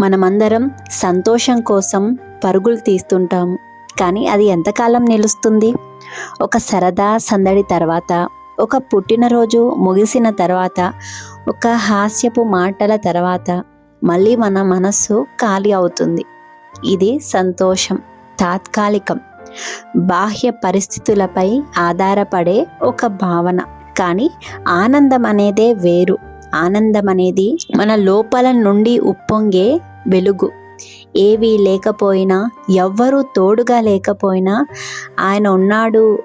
మనమందరం సంతోషం కోసం పరుగులు తీస్తుంటాము కానీ అది ఎంతకాలం నిలుస్తుంది? ఒక సరదా సందడి తర్వాత ఒక పుట్టినరోజు ముగిసిన తర్వాత ఒక హాస్యపు మాటల తర్వాత మళ్ళీ మన మనస్సు ఖాళీ అవుతుంది. ఇది సంతోషం తాత్కాలికం. బాహ్య పరిస్థితులపై ఆధారపడే ఒక భావన. కానీ ఆనందం అనేదే వేరు. ఆనందం అనేది మన లోపల నుండి ఉప్పొంగే వెలుగు. ఏవి లేకపోయినా ఎవ్వరూ తోడుగా లేకపోయినా ఆయన ఉన్నాడు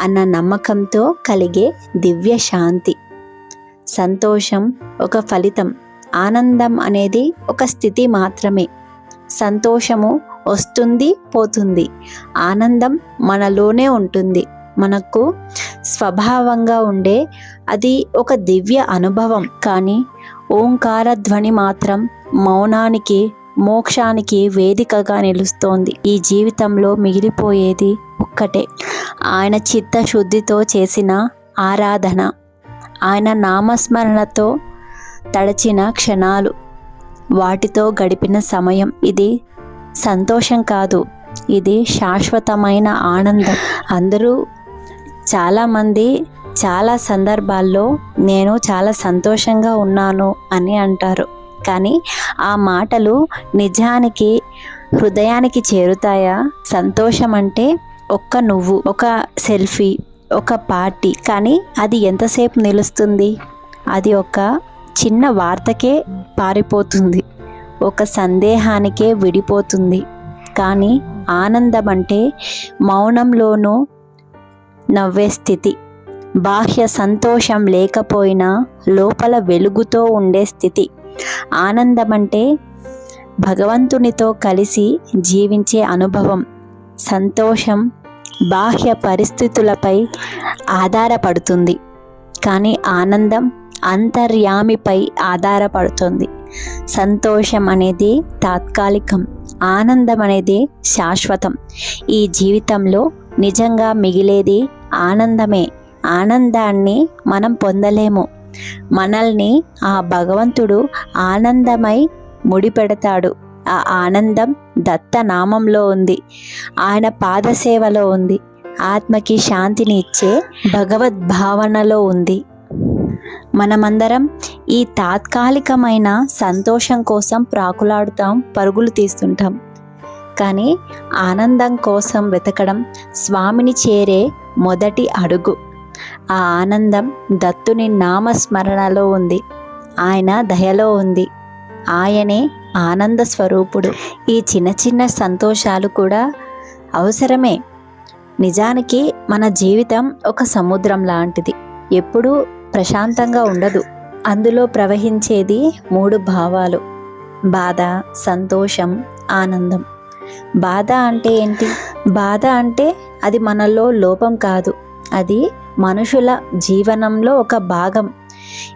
అన్న నమ్మకంతో కలిగే దివ్య శాంతి. సంతోషం ఒక ఫలితం. ఆనందం అనేది ఒక స్థితి మాత్రమే. సంతోషము వస్తుంది పోతుంది. ఆనందం మనలోనే ఉంటుంది. మనకు స్వభావంగా ఉండే అది ఒక దివ్య అనుభవం. కానీ ఓంకార ధ్వని మాత్రం మౌనానికి మోక్షానికి వేదికగా నిలుస్తోంది. ఈ జీవితంలో మిగిలిపోయేది ఒక్కటే. ఆయన చిత్తశుద్ధితో చేసిన ఆరాధన ఆయన నామస్మరణతో తడచిన క్షణాలు వాటితో గడిపిన సమయం. ఇది సంతోషం కాదు ఇది శాశ్వతమైన ఆనందం. అందరూ చాలామంది చాలా సందర్భాల్లో నేను చాలా సంతోషంగా ఉన్నాను అని అంటారు. కానీ ఆ మాటలు నిజానికి హృదయానికి చేరుతాయా? సంతోషం అంటే ఒక్క నువ్వు ఒక సెల్ఫీ ఒక పార్టీ. కానీ అది ఎంతసేపు నిలుస్తుంది? అది ఒక చిన్న వార్తకే పారిపోతుంది. ఒక సందేహానికే విడిపోతుంది. కానీ ఆనందం అంటే మౌనంలోనూ నవ్వే స్థితి. బాహ్య సంతోషం లేకపోయినా లోపల వెలుగుతో ఉండే స్థితి. ఆనందం అంటే భగవంతునితో కలిసి జీవించే అనుభవం. సంతోషం బాహ్య పరిస్థితులపై ఆధారపడుతుంది. కానీ ఆనందం అంతర్యామిపై ఆధారపడుతుంది. సంతోషం అనేది తాత్కాలికం. ఆనందం అనేది శాశ్వతం. ఈ జీవితంలో నిజంగా మిగిలేది ఆనందమే. ఆనందాన్ని మనం పొందలేము. మనల్ని ఆ భగవంతుడు ఆనందమై ముడిపెడతాడు. ఆ ఆనందం దత్తనామంలో ఉంది. ఆయన పాదసేవలో ఉంది. ఆత్మకి శాంతిని ఇచ్చే భగవద్భావనలో ఉంది. మనమందరం ఈ తాత్కాలికమైన సంతోషం కోసం ప్రాకులాడుతాం పరుగులు తీస్తుంటాం. కానీ ఆనందం కోసం వెతకడం స్వామిని చేరే మొదటి అడుగు. ఆ ఆనందం దత్తుని నామస్మరణలో ఉంది. ఆయన దయలో ఉంది. ఆయనే ఆనంద స్వరూపుడు. ఈ చిన్న చిన్న సంతోషాలు కూడా అవసరమే. నిజానికి మన జీవితం ఒక సముద్రం లాంటిది. ఎప్పుడూ ప్రశాంతంగా ఉండదు. అందులో ప్రవహించేది మూడు భావాలు. బాధ సంతోషం ఆనందం. బాధ అంటే ఏంటి? బాధ అంటే అది మనలో లోపం కాదు. అది మనుషుల జీవనంలో ఒక భాగం.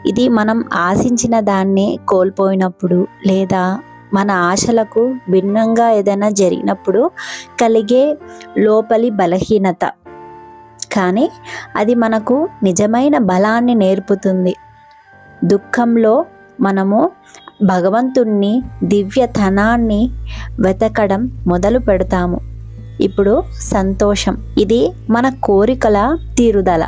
ఇది మనం ఆశించిన దాన్ని కోల్పోయినప్పుడు లేదా మన ఆశలకు భిన్నంగా ఏదైనా జరిగినప్పుడు కలిగే లోపలి బలహీనత. కానీ అది మనకు నిజమైన బలాన్ని నేర్పుతుంది. దుఃఖంలో మనము భగవంతుణ్ణి దివ్యతనాన్ని వెతకడం మొదలు పెడతాము ఇప్పుడు సంతోషం. ఇది మన కోరికల తీరుదల.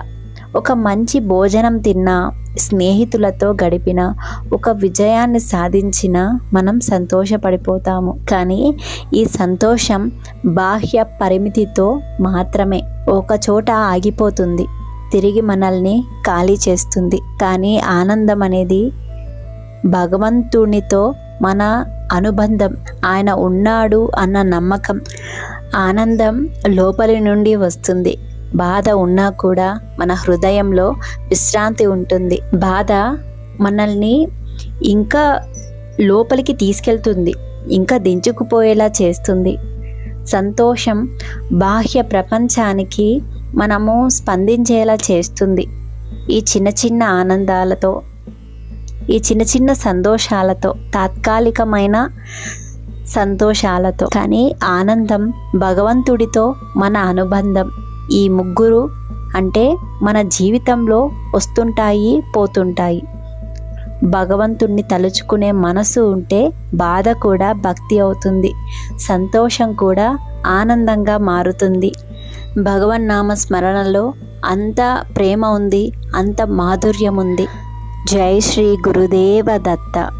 ఒక మంచి భోజనం తిన్నా స్నేహితులతో గడిపిన ఒక విజయాన్ని సాధించిన మనం సంతోషపడిపోతాము. కానీ ఈ సంతోషం బాహ్య పరిమితితో మాత్రమే. ఒక చోట ఆగిపోతుంది. తిరిగి మనల్ని ఖాళీ చేస్తుంది. కానీ ఆనందం అనేది భగవంతునితో మన అనుబంధం. ఆయన ఉన్నాడు అన్న నమ్మకం. ఆనందం లోపలి నుండి వస్తుంది. బాధ ఉన్నా కూడా మన హృదయంలో విశ్రాంతి ఉంటుంది. బాధ మనల్ని ఇంకా లోపలికి తీసుకెళ్తుంది. ఇంకా దించుకుపోయేలా చేస్తుంది. సంతోషం బాహ్య ప్రపంచానికి మనము స్పందించేలా చేస్తుంది. ఈ చిన్న చిన్న ఆనందాలతో ఈ చిన్న చిన్న సంతోషాలతో తాత్కాలికమైన సంతోషాలతో. కానీ ఆనందం భగవంతుడితో మన అనుబంధం. ఈ ముగ్గురు అంటే మన జీవితంలో వస్తుంటాయి పోతుంటాయి. భగవంతుణ్ణి తలుచుకునే మనసు ఉంటే బాధ కూడా భక్తి అవుతుంది. సంతోషం కూడా ఆనందంగా మారుతుంది. భగవన్ నామ స్మరణలో అంత ప్రేమ ఉంది అంత మాధుర్యం ఉంది. జై శ్రీ గురుదేవ దత్త.